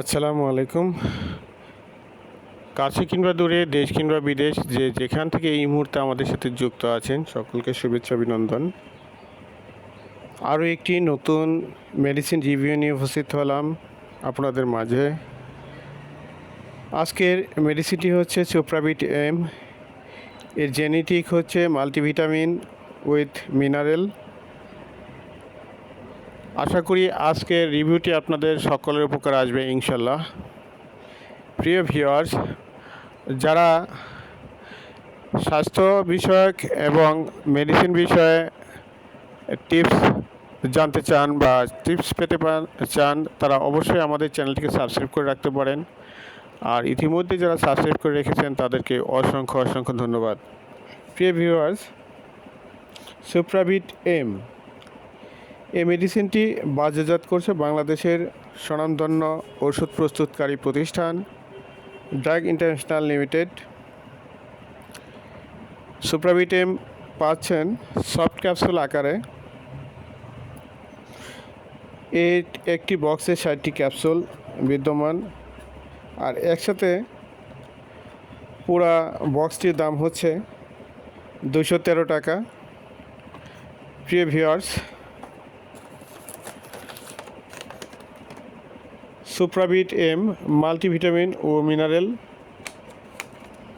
আসসালামু আলাইকুম। কাছে কিংবা দূরে, দেশ কিংবা বিদেশ, যে যেখান থেকে এই মুহূর্তে আমাদের সাথে যুক্ত আছেন, সকলকে শুভেচ্ছা, অভিনন্দন। আরও একটি নতুন মেডিসিন রিভিউ নিয়ে উপস্থিত হলাম আপনাদের মাঝে। আজকের মেডিসিনটি হচ্ছে সুপ্রাবিট এম এর জেনেটিক হচ্ছে মাল্টিভিটামিন উইথ মিনারেল আশা করি আজকের রিভিউটি আপনাদের সকলের উপকার আসবে, ইনশাল্লাহ। প্রিয় ভিউয়ার্স, যারা স্বাস্থ্য বিষয়ক এবং মেডিসিন বিষয়ে টিপস জানতে চান বা টিপস পেতে চান, তারা অবশ্যই আমাদের চ্যানেলটিকে সাবস্ক্রাইব করে রাখতে পারেন। আর ইতিমধ্যে যারা সাবস্ক্রাইব করে রেখেছেন, তাদেরকে অসংখ্য অসংখ্য ধন্যবাদ। প্রিয় ভিউয়ার্স সুপ্রাবিট এম এই মেডিসিনটি বাজারজাত করছে বাংলাদেশের স্বনামধন্য ওষুধ প্রস্তুতকারী প্রতিষ্ঠান ড্রাগ ইন্টারন্যাশনাল লিমিটেড। সুপ্রাভিটেম পাচ্ছেন সফট ক্যাপসুল আকারে। এর একটি বক্সে ষাটটি ক্যাপসুল বিদ্যমান। আর একসাথে পুরা বক্সটির দাম হচ্ছে দুশো তেরো টাকা। প্রিয় ভিউয়ার্স সুপ্রাবিট এম, মাল্টিভিটামিন ও মিনারেল।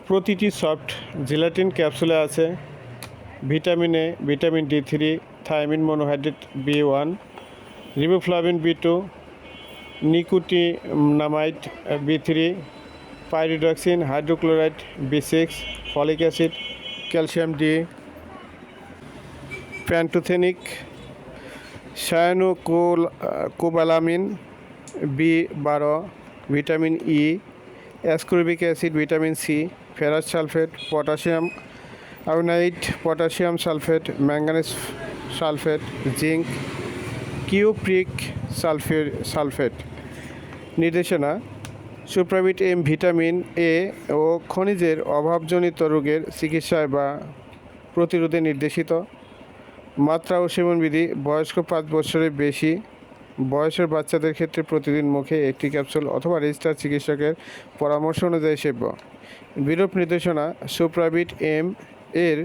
প্রতিটি সফট জিলাটিন ক্যাপসুলে আছে। Vitamin A, vitamin D three thiamine monohydrate B one, riboflavin B two nicotinamide B three, pyridoxine, hydrochloride B six, folic acid, calcium D, pantothenic, cyanocobalamin B বারো vitamin E ascorbic acid vitamin C ferrous sulphate potassium iodide potassium sulphate manganese sulphate zinc cupric sulphate sulphate নির্দেশনা Supravit M vitamin A ও খনিজের অভাবজনিত রোগের চিকিৎসায় বা প্রতিরোধে নির্দেশিত। মাত্রা ও সেবনবিধি, বয়স্ক পাঁচ বছরের বেশি। বয়সের বাচ্চাদের ক্ষেত্রে প্রতিদিন মুখে একটি ক্যাপসুল অথবা রেজিস্টার চিকিৎসকের পরামর্শ অনুযায়ী সেব্য। বিরূপ নির্দেশনা সুপ্রাবিট এম এর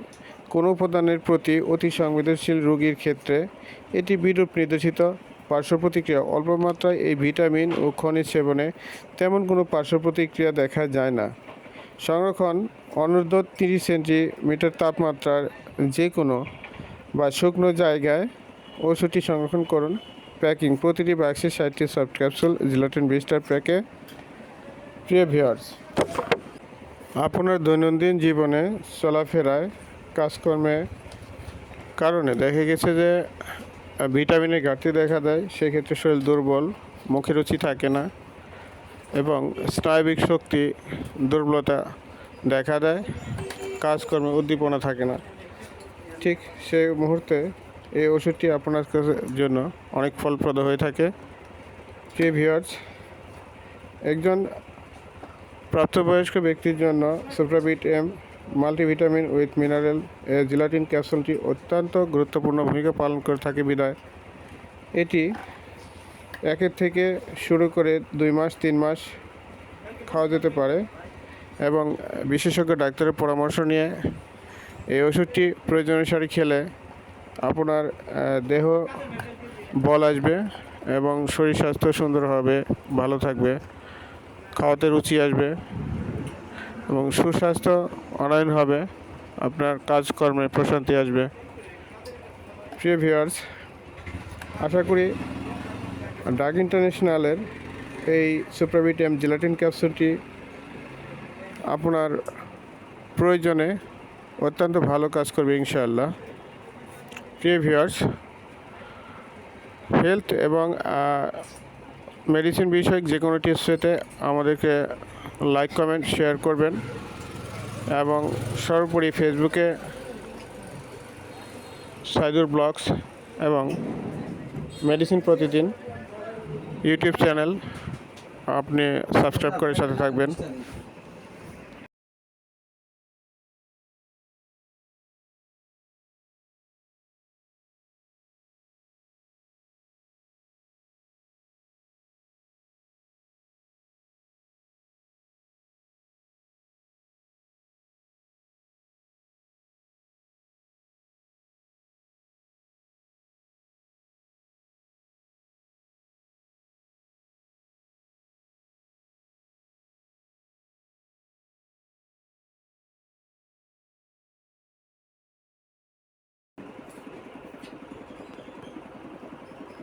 কোনো উপাদানের প্রতি অতি সংবেদনশীল রোগীর ক্ষেত্রে এটি বিরূপ নির্দেশিত। পার্শ্ব প্রতিক্রিয়া, অল্প মাত্রায় এই ভিটামিন ও খনিজ সেবনে তেমন কোনো পার্শ্ব প্রতিক্রিয়া দেখা যায় না। সংরক্ষণ, অনূর্ধ্ব তিরিশ সেন্টিমিটার তাপমাত্রার যে কোনো বা শুকনো জায়গায় ওষুধটি সংরক্ষণ করুন। প্যাকিং প্রতিটি বাক্সে ষাটটি সফট ক্যাপসুল জিলাটিন বিস্টার প্যাকে প্রিয় ভিউয়ার্স আপনার দৈনন্দিন জীবনে চলাফেরায়, কাজকর্মে কারণে দেখা গেছে যে ভিটামিনের ঘাটতি দেখা দেয়, সেক্ষেত্রে শরীর দুর্বল, মুখে রুচি থাকে না এবং স্নায়বিক শক্তি দুর্বলতা দেখা দেয়, কাজকর্মে উদ্দীপনা থাকে না। ঠিক সেই মুহূর্তে এই ওষুধটি আপনার জন্য অনেক ফলপ্রদ হয়ে থাকে। প্রিয় ভিউয়ার্স, একজন প্রাপ্তবয়স্ক ব্যক্তির জন্য Supravit M multivitamin with mineral A gelatin ক্যাপসুলটি অত্যন্ত গুরুত্বপূর্ণ ভূমিকা পালন করে থাকে বিদায়। এটি একের থেকে শুরু করে দুই মাস, তিন মাস খাওয়া যেতে পারে এবং বিশেষজ্ঞ ডাক্তারের পরামর্শ নিয়ে এই ওষুধটি প্রয়োজন অনুসারে খেলে আপনার দেহ বল আসবে এবং শরীর স্বাস্থ্য সুন্দর হবে, ভালো থাকবে, খাওয়াতে রুচি আসবে এবং সুস্বাস্থ্য অনায়ন হবে, আপনার কাজকর্মে প্রশান্তি আসবে। প্রিয় ভিউয়ার্স আশা করি ড্রাগ ইন্টারন্যাশনালের এই সুপ্রাভিটাম জিলাটিন ক্যাপসুলটি আপনার প্রয়োজনে অত্যন্ত ভালো কাজ করবে, ইনশাআল্লাহ। প্রিয় ভিউয়ার্স হেলথ এবং মেডিসিন বিষয়ক যে কোনো টিপস পেতে আমাদেরকে লাইক কমেন্ট শেয়ার করবেন এবং সর্বোপরি ফেসবুকে সাইদুর ব্লগস এবং মেডিসিন প্রতিদিন ইউটিউব চ্যানেল আপনি সাবস্ক্রাইব করে সাথে থাকবেন।